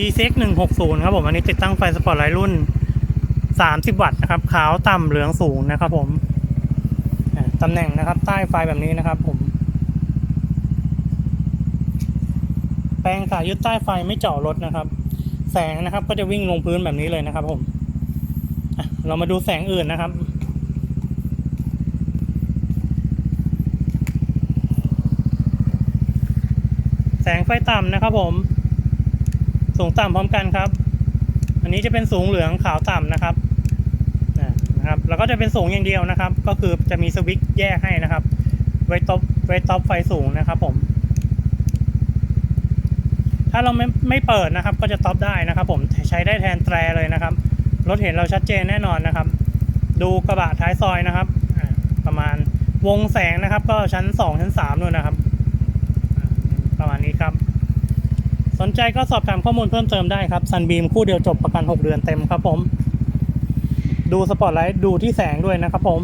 PCX 160ครับผม อันนี้ติดตั้งไฟสปอร์ตไลท์รุ่น 30 วัตต์นะครับ ขาวต่ำเหลืองสูงนะครับผมตำแหน่งนะครับ ใต้ไฟแบบนี้นะครับผม แปลงขายึดใต้ไฟไม่เจาะรถนะครับ แสงนะครับก็จะวิ่งลงพื้นแบบนี้เลยนะครับผมเรามาดูแสงอื่นนะครับแสงไฟต่ำนะครับผม สูงต่ำพร้อมกันครับ อันนี้จะเป็นสูงเหลืองขาวต่ำนะครับนะครับ แล้วก็จะเป็นสูงอย่างเดียวนะครับ ก็คือจะมีสวิตช์แยกให้นะครับ ไว้ท็อปไว้ท็อปไฟสูงนะครับ ผม ถ้าเราไม่ไม่เปิดนะครับ ก็จะท็อปได้นะครับ ผมใช้ได้แทนแตรเลยนะครับรถเห็นเราชัดเจนแน่นอนนะครับ ดูกระบะท้ายซอยนะครับ ประมาณวงแสงนะครับ ก็ชั้นสองชั้นสามนู่นนะครับอ่าประมาณนี้ครับ สนใจก็สอบถามข้อมูลเพิ่มเติมได้ครับซันบีมคู่เดียวจบประกัน 6 เดือนเต็มครับผม ดูสปอตไลท์ดูที่แสงด้วยนะครับผม